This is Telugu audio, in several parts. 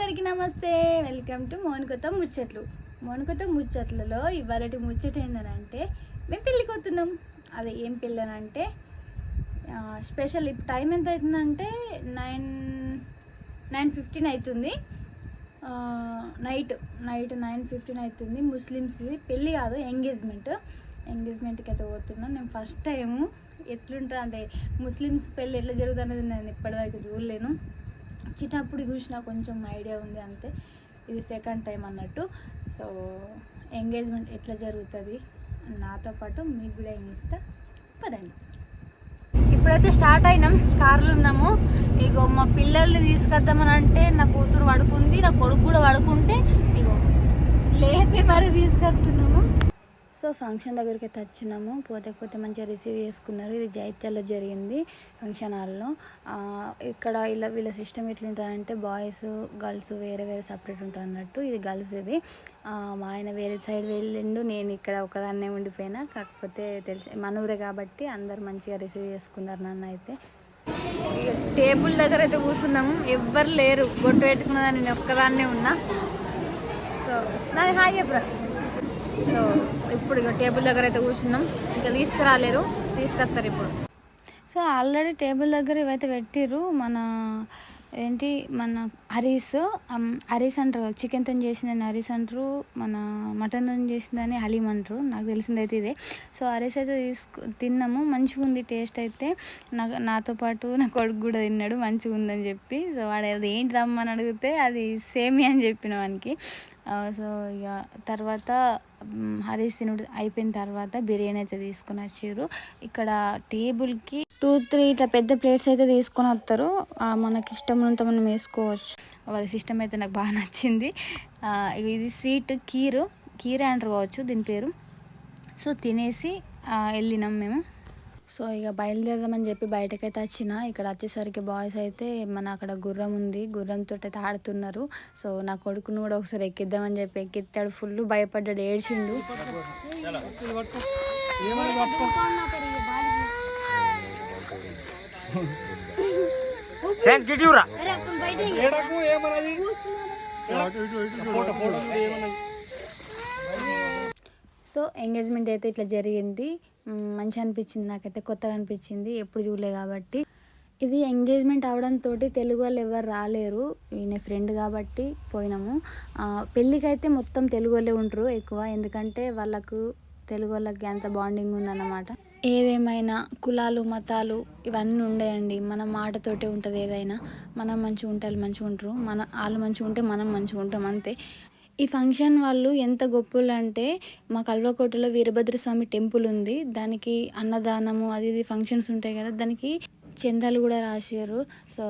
అందరికీ నమస్తే. వెల్కమ్ టు మోనికొత్త ముచ్చట్లు. మోనికొత్త ముచ్చట్లలో ఇవాళటి ముచ్చట ఏంటంటే మేము పెళ్ళికి వస్తున్నాం అదే ఏం పెళ్ళనంటే స్పెషల్ ఇప్పుడు టైం ఎంత అవుతుందంటే నైన్ నైన్ ఫిఫ్టీన్ అవుతుంది. నైట్ నైట్ నైన్ ఫిఫ్టీన్ అవుతుంది. ముస్లిమ్స్ పెళ్ళి కాదు ఎంగేజ్మెంట్ ఎంగేజ్మెంట్కి అయితే పోతున్నాం. నేను ఫస్ట్ టైం ఎట్లుంటుంది అంటే ముస్లిమ్స్ పెళ్ళి ఎట్లా జరుగుతుంది నేను ఇప్పటివరకు చూడలేను. చిన్నప్పుడు చూసిన కొంచెం ఐడియా ఉంది అంతే. ఇది సెకండ్ టైం అన్నట్టు. సో ఎంగేజ్మెంట్ ఎట్లా జరుగుతుంది? నాతో పాటు మీకు కూడా ఏమి ఇస్తా పదండి. ఇప్పుడైతే స్టార్ట్ అయినాం. కార్లో ఉన్నాము. ఇగో మా పిల్లల్ని తీసుకొద్దామని అంటే నా కూతురు పడుకుంది నా కొడుకు కూడా పడుకుంటే ఇగో లేపి మరి తీసుకొస్తున్నాము. సో ఫంక్షన్ దగ్గరికి అయితే వచ్చినాము. పోతే పోతే మంచిగా రిసీవ్ చేసుకున్నారు. ఇది జైత్యాల్లో జరిగింది ఫంక్షన్ హాల్లో. ఇక్కడ ఇలా వీళ్ళ సిస్టమ్ ఎట్లుంటుందంటే బాయ్స్ గర్ల్స్ వేరే వేరే సపరేట్ ఉంటుంది అన్నట్టు ఇది గర్ల్స్ ఇది. మా ఆయన వేరే సైడ్ వెళ్ళిండు. నేను ఇక్కడ ఒకదాన్నే ఉండిపోయినా. కాకపోతే తెలిసి మన ఊరే కాబట్టి అందరు మంచిగా రిసీవ్ చేసుకున్నారు నన్ను అయితే. టేబుల్ దగ్గర అయితే కూర్చున్నాము. ఎవ్వరు లేరు. బొట్టు పెట్టుకున్నదాన్ని నేను ఒక్కదాన్నే ఉన్నా. సో నాది హాయ్ చెప్పరా? సో ఇప్పుడు ఇక టేబుల్ దగ్గర అయితే కూర్చున్నాం. ఇంకా తీసుకురాలేరు తీసుకొస్తారు ఇప్పుడు. సో ఆల్రెడీ టేబుల్ దగ్గర ఇవైతే పెట్టిర్రు మన ఏంటి మన హరీస్ హరీస్ అంటారు చికెన్తో చేసిందని హరీస్ అంటారు మన మటన్తో చేసిందని హలీం అంటారు నాకు తెలిసిందైతే ఇదే. సో హరీస్ అయితే తీసుకు తిన్నాము మంచిగా ఉంది టేస్ట్ అయితే. నాకు నాతో పాటు నా కొడుకు కూడా తిన్నాడు మంచిగా ఉందని చెప్పి. సో వాడు అది ఏంటి రమ్మని అడిగితే అది సేమి అని చెప్పిన వానికి. సో ఇక తర్వాత హరీష్ తినుడు అయిపోయిన తర్వాత బిర్యానీ అయితే తీసుకొని వచ్చారు. ఇక్కడ టేబుల్కి టూ త్రీ ఇట్లా పెద్ద ప్లేట్స్ అయితే తీసుకొని వస్తారు. మనకి ఇష్టం ఉన్నంత మనం వేసుకోవచ్చు. వాళ్ళ సిస్టమ్ అయితే నాకు బాగా నచ్చింది. ఇది స్వీట్ కీరు కీర అంటారు కావచ్చు దీని పేరు. సో తినేసి వెళ్ళినాం మేము. సో ఇక బయలుదేరదామని చెప్పి బయటకైతే వచ్చిన ఇక్కడ వచ్చేసరికి బాయ్స్ అయితే మన అక్కడ గుర్రం ఉంది గుర్రంతో అయితే ఆడుతున్నారు. సో నా కొడుకును కూడా ఒకసారి ఎక్కిద్దామని చెప్పి ఎక్కిస్తాడు ఫుల్ భయపడ్డాడు ఏడ్చిండు. సో ఎంగేజ్మెంట్ అయితే ఇట్లా జరిగింది. మంచిగా అనిపించింది నాకైతే కొత్తగా అనిపించింది ఎప్పుడు చూడలే కాబట్టి. ఇది ఎంగేజ్మెంట్ అవడంతో తెలుగు వాళ్ళు ఎవరు రాలేరు. ఈయన ఫ్రెండ్ కాబట్టి పోయినాము. పెళ్ళికైతే మొత్తం తెలుగు వాళ్ళే ఉంటారు ఎక్కువ ఎందుకంటే వాళ్ళకు తెలుగు వాళ్ళకి అంత బాండింగ్ ఉందన్నమాట. ఏదేమైనా కులాలు మతాలు ఇవన్నీ ఉండేయండి. మన మాటతోటే ఉంటుంది ఏదైనా. మనం మంచిగా ఉంటే వాళ్ళు మంచిగా ఉంటారు మన వాళ్ళు మంచిగా ఉంటే మనం మంచిగా ఉంటాం అంతే. ఈ ఫంక్షన్ వాళ్ళు ఎంత గొప్పలు అంటే మా కల్వకోటలో వీరభద్రస్వామి టెంపుల్ ఉంది. దానికి అన్నదానము అది ఇది ఫంక్షన్స్ ఉంటాయి కదా దానికి చందాలు కూడా రాశారు. సో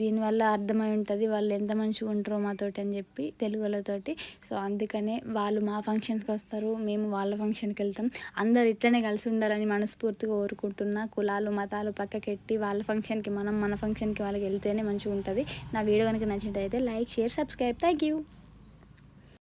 దీనివల్ల అర్థమై ఉంటుంది వాళ్ళు ఎంత మంచిగా ఉంటారో మాతోటి అని చెప్పి తెలుగులతోటి సో అందుకనే వాళ్ళు మా ఫంక్షన్స్కి వస్తారు మేము వాళ్ళ ఫంక్షన్కి వెళ్తాం. అందరు ఇట్లనే కలిసి ఉండాలని మనస్ఫూర్తిగా కోరుకుంటున్నా. కులాలు మతాలు పక్కకెట్టి వాళ్ళ ఫంక్షన్కి మనం మన ఫంక్షన్కి వాళ్ళకి వెళ్తేనే మంచిగా ఉంటుంది. నా వీడియో కనుక నచ్చినట్టయితే like share subscribe. Thank you